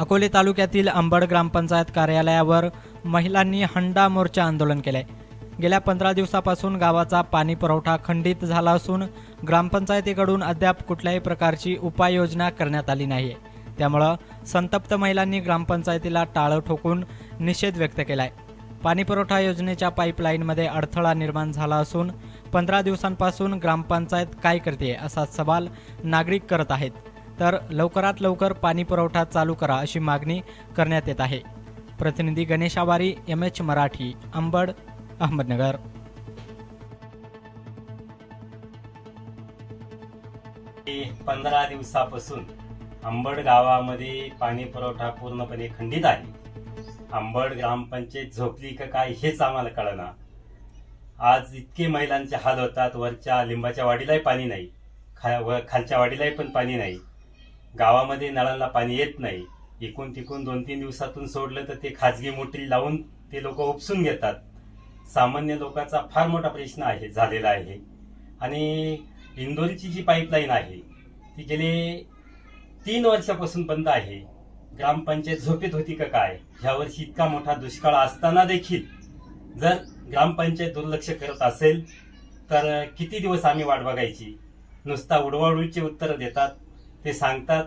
अकोले तालुक्यातील अंबड ग्रामपंचायत कार्यालयावर महिलांनी हंडा मोर्चा आंदोलन केले गेल्या पंधरा दिवसापासून गावाचा पाणी पुरवठा खंडित झाला असून ग्रामपंचायतीकडून अद्याप कुठल्याही प्रकारची उपाययोजना करण्यात आली नाही त्यामुळं संतप्त महिलांनी ग्रामपंचायतीला टाळं ठोकून निषेध व्यक्त केलाय. आहे पाणीपुरवठा योजनेच्या पाईपलाईनमध्ये अडथळा निर्माण झाला असून पंधरा दिवसांपासून ग्रामपंचायत काय करते असा सवाल नागरिक करत आहेत. तर लवकरात लवकर पाणी पुरवठा चालू करा अशी मागणी करण्यात येत आहे. प्रतिनिधी गणेश आवारी एम एच मराठी अंबड अहमदनगर. पंधरा दिवसापासून अंबड गावामध्ये पाणी पुरवठा पूर्णपणे खंडित आहे. अंबड ग्रामपंचायत झोपली का काय हेच आम्हाला कळना. आज इतके महिलांचे हाल होतात वरच्या लिंबाच्या वाडीलाही पाणी नाही खा व खालच्या वाडीलाही पण पाणी नाही. गावामध्ये नळाला पाणी येत नाही. इकून तिकून दोन तीन दिवसातून सोडलं तर ते खाजगी मोटरी लावून ते लोक उपसून घेतात. सामान्य लोकांचा फार मोठा प्रश्न आहे झालेला आहे. आणि इंदोरीची जी पाईपलाईन आहे ती गेले तीन वर्षापासून बंद आहे. ग्रामपंचायत झोपेत होती का काय? ह्या वर्षी इतका मोठा दुष्काळ असताना देखील जर ग्रामपंचायत दुर्लक्ष करत असेल तर किती दिवस आम्ही वाट बघायची? नुसता उडवाउडवीचे उत्तर देतात. ते सांगतात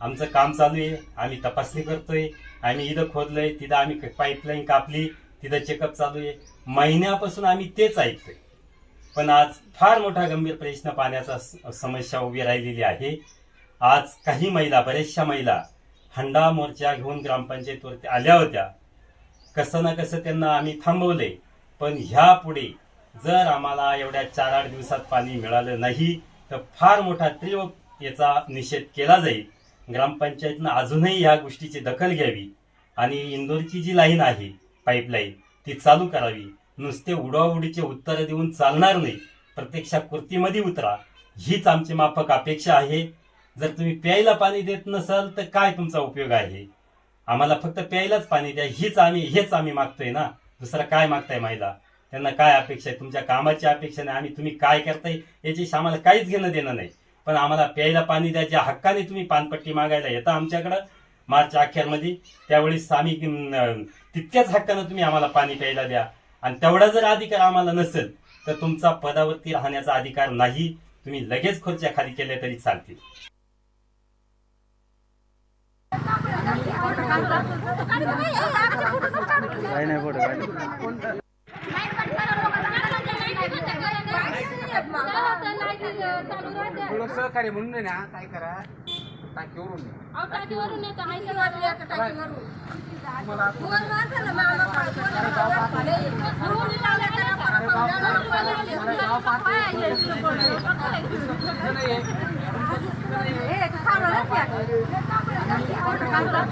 आमचं काम चालू आहे आम्ही तपासणी करतोय आम्ही इथं खोदलंय तिथं आम्ही पाईपलाईन कापली तिथं चेकअप चालू आहे. महिन्यापासून आम्ही तेच ऐकतोय. पण आज फार मोठा गंभीर प्रश्न पाण्याचा समस्या उभी राहिलेली आहे. आज काही महिला बऱ्याचशा महिला हंडा मोर्चा घेऊन ग्रामपंचायतवरती आल्या होत्या. कसं ना कसं त्यांना आम्ही थांबवले पण ह्या पुढे जर आम्हाला एवढ्या चार आठ दिवसात पाणी मिळालं नाही तर फार मोठा तीव्र याचा निषेध केला जाईल. ग्रामपंचायतनं अजूनही ह्या गोष्टीची दखल घ्यावी आणि इंदोरची जी लाईन आहे पाईपलाईन ती चालू करावी. नुसते उडवाउडीचे उत्तर देऊन चालणार नाही. प्रत्यक्षात कृतीमध्ये उतरा. हीच आमची माफक अपेक्षा आहे. जर तुम्ही प्यायला पाणी देत नसाल तर काय तुमचा उपयोग आहे? आम्हाला फक्त प्यायलाच पाणी द्या. हीच आम्ही हेच आम्ही मागतोय ना? दुसरं काय मागताय महिला? त्यांना काय अपेक्षा आहे? तुमच्या कामाची अपेक्षा नाही. आम्ही तुम्ही काय करताय? याच्याशी आम्हाला काहीच घेणं देणं नाही. पण आम्हाला प्यायला पाणी द्या ज्या हक्काने तुम्ही पानपट्टी मागायला येता आमच्याकडं मार्च अखेरमध्ये त्यावेळेस आम्ही तितक्याच हक्कानं तुम्ही आम्हाला पाणी प्यायला द्या. आणि तेवढा जर अधिकार आम्हाला नसेल तर तुमचा पदावरती राहण्याचा अधिकार नाही. तुम्ही लगेच खुर्च्या खाली केल्या तरी चालतील. काही नाही पुढे काही नाही थोडं सहकार्य म्हणून आहे ना काय करा टाकीवरून तुम्हाला